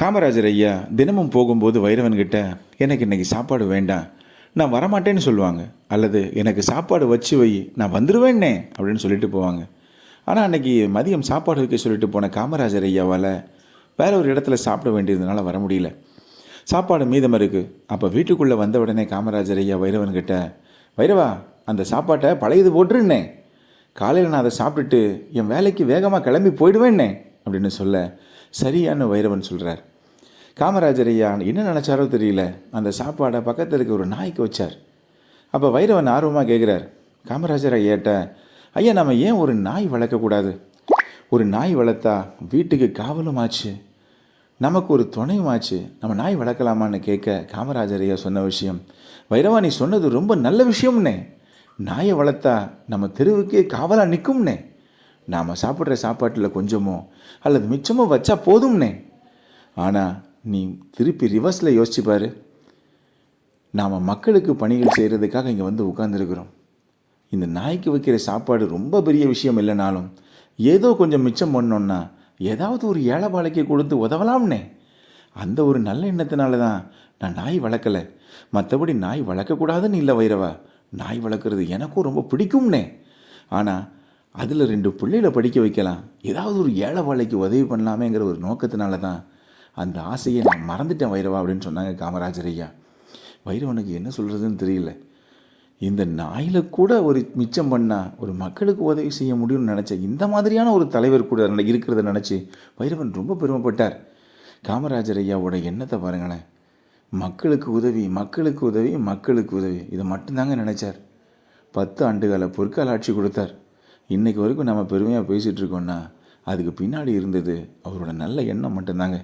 காமராஜர் ஐயா தினமும் போகும்போது வைரவன்கிட்ட எனக்கு இன்னைக்கு சாப்பாடு வேண்டாம். நான் வரமாட்டேன்னு சொல்லுவாங்க. அல்லது எனக்கு சாப்பாடு வச்சு வை நான் வந்துடுவேன்னே அப்படின்னு சொல்லிட்டு போவாங்க. ஆனால் அன்னைக்கு மதியம் சாப்பாடு வைக்க சொல்லிட்டு போன காமராஜர் ஐயாவால் வேற ஒரு இடத்துல சாப்பிட வேண்டியதுனால வர முடியல. சாப்பாடு மீதம் இருக்குது அப்போ வீட்டுக்குள்ளே வந்த உடனே காமராஜர் ஐயா வைரவன்கிட்ட வைரவா அந்த சாப்பாட்டை பழையது போட்டுருன்னே. காலையில் நான் அதை சாப்பிட்டுட்டு என் வேலைக்கு வேகமாக கிளம்பி போயிடுவேன்னே அப்படின்னு சொல்ல சரியான வைரவன் சொல்கிறார் காமராஜர் ஐயா என்ன நினச்சாரோ தெரியல. அந்த சாப்பாடை பக்கத்தில் இருக்க ஒரு நாய்க்கு வச்சார். அப்போ வைரவன் ஆர்வமாக கேட்குறார் காமராஜர் ஐயாட்ட ஐயா நம்ம ஏன் ஒரு நாய் வளர்க்கக்கூடாது ஒரு நாய் வளர்த்தா வீட்டுக்கு காவலும் ஆச்சு. நமக்கு ஒரு துணையும் ஆச்சு. நம்ம நாய் வளர்க்கலாமான்னு கேட்க காமராஜர் ஐயா சொன்ன விஷயம். வைரவா நீ சொன்னது ரொம்ப நல்ல விஷயம்னே. நாயை வளர்த்தா நம்ம தெருவுக்கே காவலாக நிற்கும்னே நாம் சாப்பிட்ற சாப்பாட்டில் கொஞ்சமோ அல்லது மிச்சமோ வச்சா போதும்னே. ஆனால் நீ திருப்பி ரிவர்ஸில் யோசிச்சு பாரு. நாம் மக்களுக்கு பணிகள் செய்கிறதுக்காக இங்கே வந்து உட்காந்துருக்குறோம் இந்த நாய்க்கு வைக்கிற சாப்பாடு ரொம்ப பெரிய விஷயம் இல்லைனாலும் ஏதோ கொஞ்சம் மிச்சம் பண்ணோன்னா ஏதாவது ஒரு ஏழைபாளைக்கு கொடுத்து உதவலாம்னே. அந்த ஒரு நல்ல எண்ணத்தினால தான் நான் நாய் வளர்க்கலை. மற்றபடி நாய் வளர்க்கக்கூடாதுன்னு இல்லை வைரவா. நாய் வளர்க்குறது எனக்கும் ரொம்ப பிடிக்கும்னே. ஆனால் அதில் ரெண்டு பிள்ளைகளை படிக்க வைக்கலாம். ஏதாவது ஒரு ஏழை வாழைக்கு உதவி பண்ணலாமேங்கிற ஒரு நோக்கத்தினால தான் அந்த ஆசையை நான் மறந்துட்டேன் வைரவா அப்படின்னு சொன்னாங்க காமராஜர் ஐயா. வைரவனுக்கு என்ன சொல்கிறதுன்னு தெரியல. இந்த நாயில் கூட ஒரு மிச்சம் பண்ணால் ஒரு மக்களுக்கு உதவி செய்ய முடியும்னு நினச்சேன் இந்த மாதிரியான ஒரு தலைவர் கூட நட- இருக்கிறத நினச்சி வைரவன் ரொம்ப பெருமைப்பட்டார். காமராஜர் ஐயாவோட எண்ணத்தை பாருங்களேன். மக்களுக்கு உதவி மக்களுக்கு உதவி மக்களுக்கு உதவி. இதை மட்டும்தாங்க நினச்சார். பத்து ஆண்டுகால பொற்கால ஆட்சி கொடுத்தார். இன்றைக்கு வரைக்கும் நம்ம பெருமையாக பேசிகிட்ருக்கோன்னா அதுக்கு பின்னாடி இருந்தது அவரோட நல்ல எண்ணம் மட்டும்தாங்க.